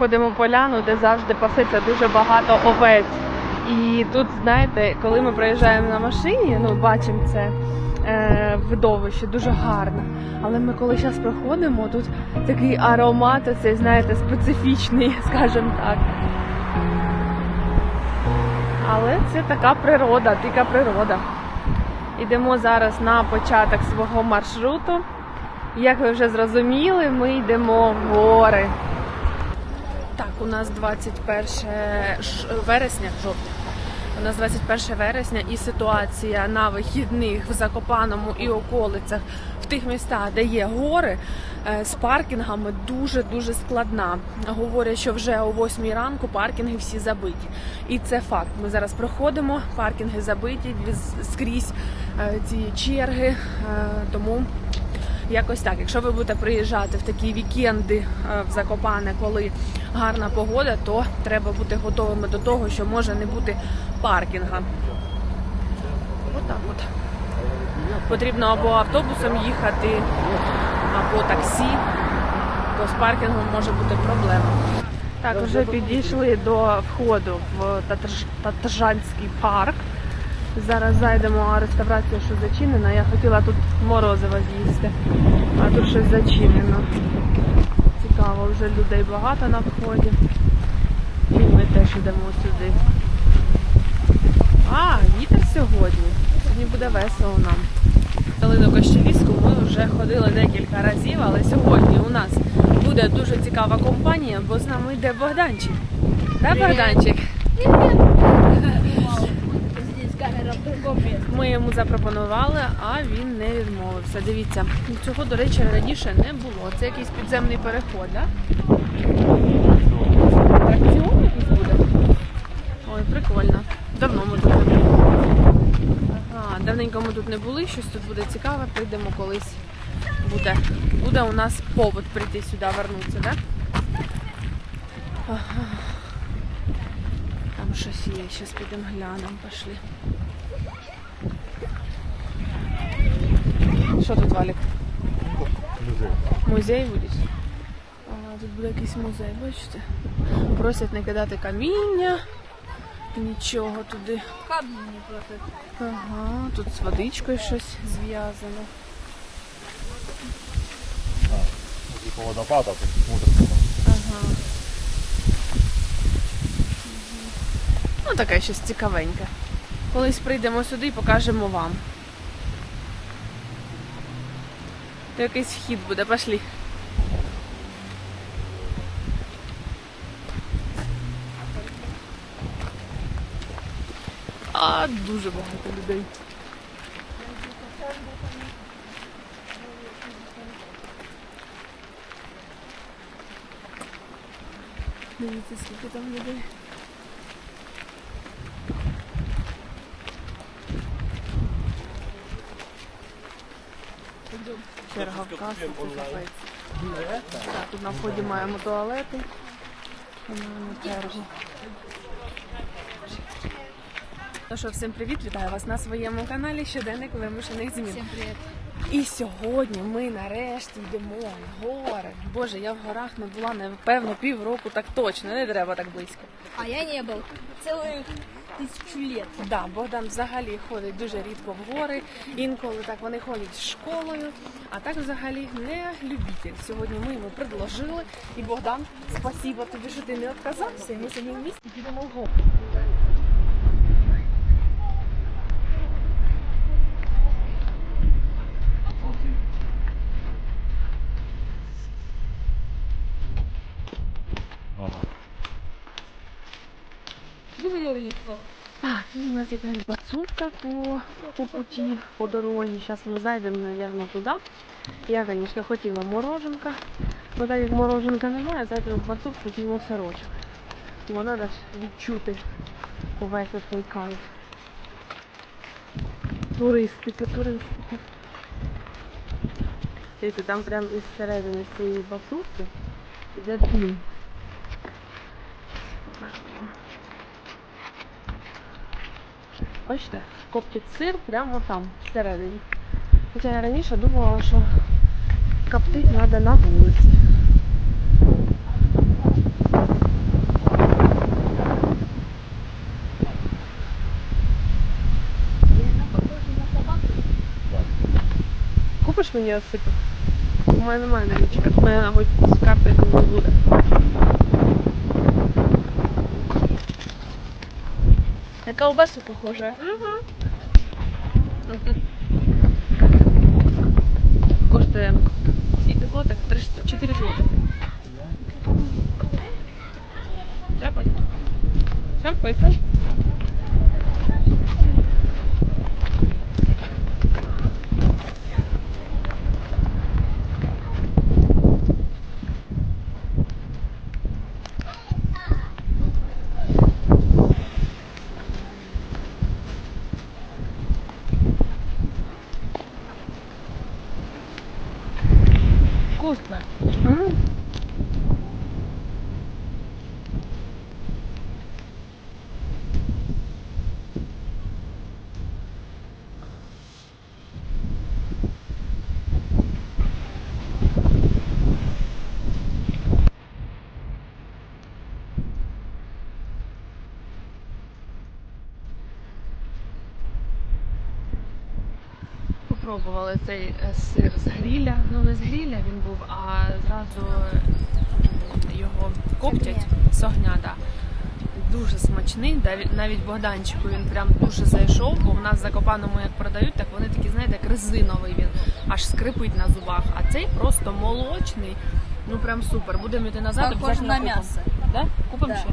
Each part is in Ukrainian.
Проходимо поляну, де завжди паситься дуже багато овець. І тут, знаєте, коли ми проїжджаємо на машині, ну бачимо це е, видовище, дуже гарно. Але ми коли зараз проходимо, тут такий аромат, оцей, знаєте, специфічний, скажімо так. Але це така природа, дика природа. Йдемо зараз на початок свого маршруту. Як ви вже зрозуміли, ми йдемо в гори. Так, у нас 21 вересня, жовтня. У нас 21 вересня і ситуація на вихідних в Закопаному і околицях в тих містах, де є гори, е, з паркінгами дуже дуже складна. Говорять, що вже о 8 ранку паркінги всі забиті. І це факт. Ми зараз проходимо, паркінги забиті скрізь е, ці черги. е, Тому Якось так. Якщо ви будете приїжджати в такі вікенди в Закопане, коли гарна погода, то треба бути готовими до того, що може не бути паркінга. Отак от. Потрібно або автобусом їхати, або таксі, бо з паркінгом може бути проблема. Так, вже підійшли до входу в Татарж- Татаржанський парк. Зараз зайдемо, а реставрація що зачинена. Я хотіла тут морозиво з'їсти, а тут щось зачинено. Цікаво, вже людей багато на вході. І ми теж йдемо сюди. А, вітер сьогодні. Сьогодні буде весело нам. Дали до Кощелівську ми вже ходили декілька разів, але сьогодні у нас буде дуже цікава компанія, бо з нами йде Богданчик. Да, Богданчик? Здесь Ми йому запропонували, а він не відмовився. Дивіться, цього, до речі, раніше не було. Це якийсь підземний переход, так? Атракціон якийсь буде? Ой, прикольно. Давно ми тут не були. Ага, давненько ми тут не були, щось тут буде цікаве, прийдемо колись. Буде, буде у нас повод прийти сюди, вернутися, так? Там щось є, зараз підемо глянемо, пошли. Що тут, Валік? Музей буде? Ага, тут буде якийсь музей, бачите? Просять не кидати каміння, нічого туди. Камни не платят. Ага, тут з водичкою щось зв'язано. Типу водопад, а тут смотрится. Ага. Ну, таке щось цікавеньке. Колись прийдемо сюди і покажемо вам. То якийсь вхід буде, пошлі. А, дуже багато людей. Дивіться, скільки там людей. Черга це капець. Так, тут на вході маємо туалети. Маємо чергу. Ну що, всім привіт, вітаю вас на своєму каналі Щоденник вимушених змін. Всем привет. І сьогодні ми нарешті йдемо в гори. Боже, я в горах не була напевно півроку так точно, не треба так близько. А я не был. Целых тысячу літ. Да, Богдан взагалі ходить дуже рідко в гори. Інколи так вони ходять з школою, а так взагалі не любитель. Сьогодні ми йому предложили. І Богдан, спасибо тобі, що ти не відказався. Ми сьогодні в місті підемо в гори. Ага. Так, у нас якась бацурка по, по путі, по дорозі. Зараз ми зайдемо, мабуть, туди. Я, звісно, хотіла мороженка, бо так як мороженка немає, зайдемо в бацурку, з'їмо сирочок. Бо треба відчути увесь цей кайф. Туристика, туристика. Дивіться, там прямо із середини цієї бацурки йде дім. Бачите, коптять сир прямо там, всередині. Хоча я раніше думала, що коптити треба на вулиці. Купиш мені осипок? У мене немає налічка. У мене, мабуть, з карти не буде. На колбасу похоже. Коштує скільки злотих? 300, 4 злотих. Треба? Все, поїхали. Попробували цей е, сир з гріля. Ну не з гріля він був, а зразу його коптять з огня. Да. Дуже смачний. Навіть Богданчику він прям дуже зайшов, бо в нас в Закопаному як продають, так вони такі, знаєте, як резиновий він аж скрипить на зубах. А цей просто молочний. Ну прям супер. Будемо йти назад. Похож обов'язково на купимо. мясо. Да? Купимо Да. ще.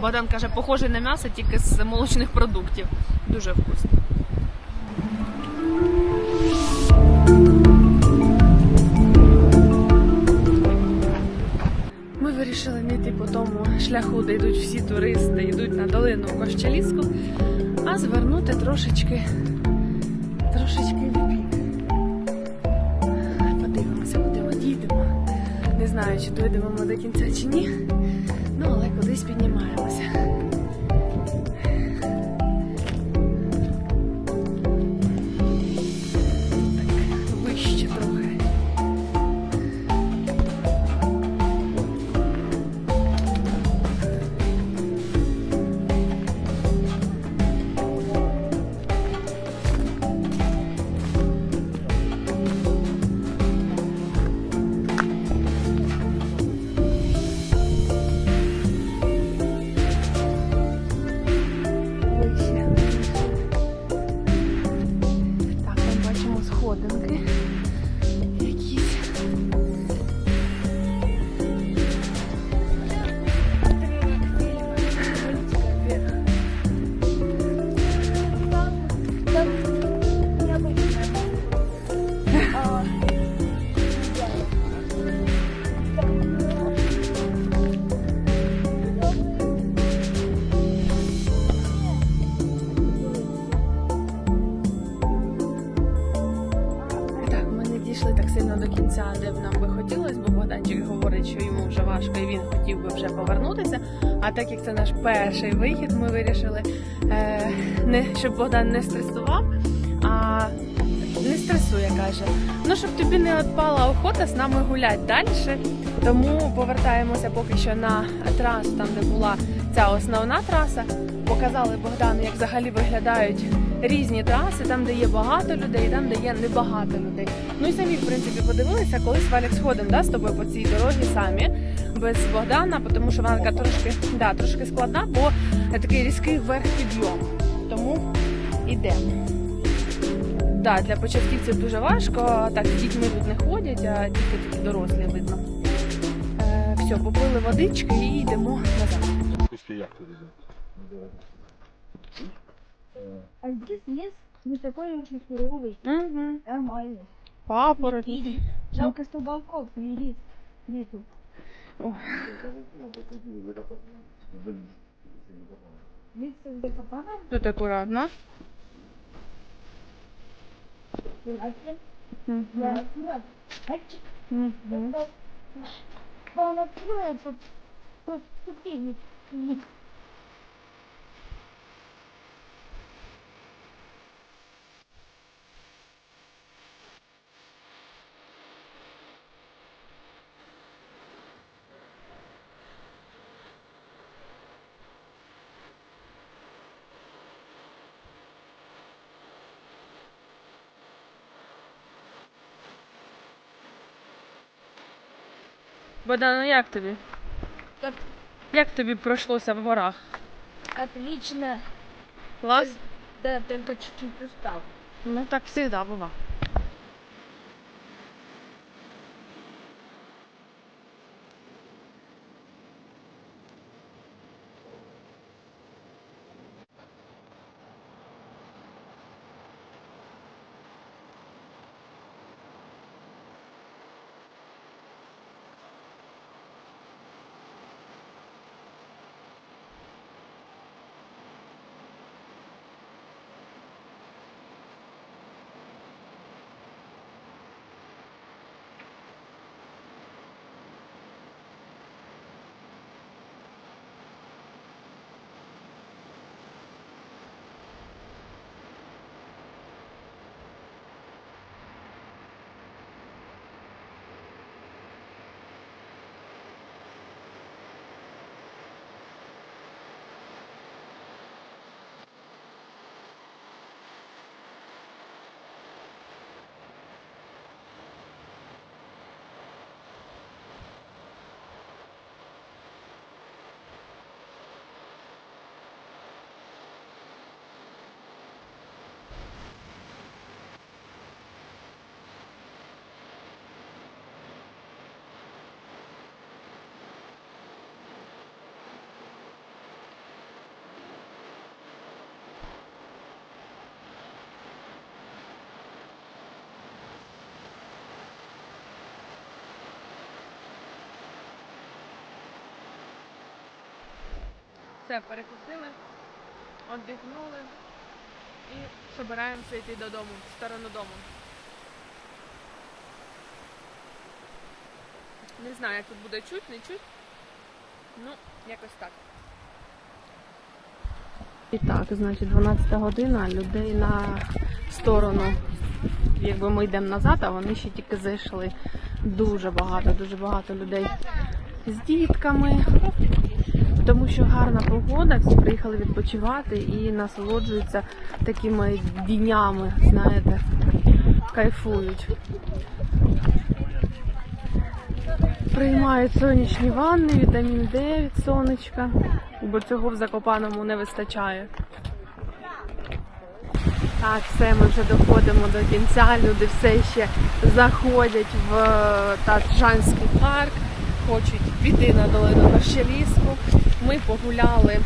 Богдан каже, похожий на м'ясо, тільки з молочних продуктів. Дуже вкусно. Вирішили не по тому шляху, де йдуть всі туристи, йдуть на долину Кощаліську, а звернути трошечки, трошечки в бік. Подивимося, куди ми дійдемо. Не знаю, чи дойдемо ми до кінця чи ні. Ну, але кудись піднімаємося. Перший вихід, ми вирішили, е, не, щоб Богдан не стресував, а не стресує, каже. Ну, щоб тобі не відпала охота з нами гуляти далі. Тому повертаємося поки що на трасу, там де була ця основна траса. Показали Богдану, як взагалі виглядають різні траси, там, де є багато людей, там, де є небагато людей. Ну і самі, в принципі, подивилися, колись Валік сходимо да, з тобою по цій дорозі самі, без Богдана, тому що вона така трошки, да, трошки складна, бо такий різкий вверх підйом. Тому йдемо. Да, для початківців дуже важко, так з дітьми тут не ходять, а тільки такі дорослі видно. Е, все, попили водички і йдемо назад. Як туди. А здесь лес не такой уж и суровый. Угу. Нормально. Папороть. Жалко, что волков не лес нету. Тут акуратно. Угу. Угу. Богдан, ну як тобі? Как Як тобі пройшлося в горах? отлично. Клас? Да, только чуть-чуть устал. Ну так завжди бува. Все, перекусили, віддихнули і збираємося йти додому, в сторону дому. Не знаю, як тут буде чуть, не чуть. Ну, якось так. І так, значить, 12 година, людей на сторону. Якби ми йдемо назад, а вони ще тільки зайшли. Дуже багато, дуже багато людей з дітками. Тому що гарна погода, всі приїхали відпочивати і насолоджуються такими днями, знаєте, кайфують. Приймають сонячні ванни, вітамін Д від сонечка, бо цього в Закопаному не вистачає. Так, все, ми вже доходимо до кінця. Люди все ще заходять в е, Таджанський парк, хочуть піти на долину Вершеліску. Ми погуляли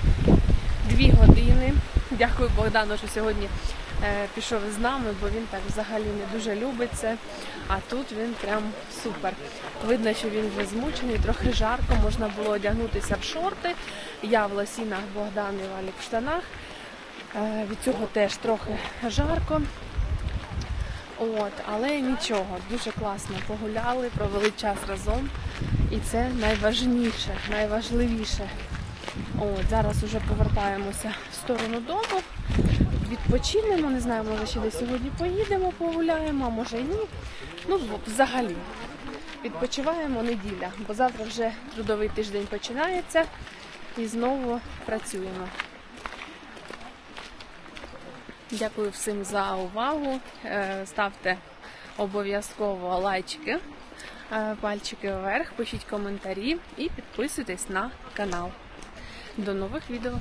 дві години. Дякую Богдану, що сьогодні е, пішов з нами, бо він так взагалі не дуже любить це. А тут він прям супер. Видно, що він вже змучений, трохи жарко, можна було одягнутися в шорти. Я в лосінах, Богдан і Валік в штанах. Е, Від цього теж трохи жарко. От, але нічого, дуже класно погуляли, провели час разом. І це найважніше, найважливіше. От, зараз уже повертаємося в сторону дому. відпочинемо. Не знаю, може ще десь сьогодні поїдемо, погуляємо, а може і ні. Ну, взагалі. Відпочиваємо неділя, бо завтра вже трудовий тиждень починається і знову працюємо. Дякую всім за увагу. Е, Ставте обов'язково лайчики, е, пальчики вверх, пишіть коментарі і підписуйтесь на канал. До нових відео!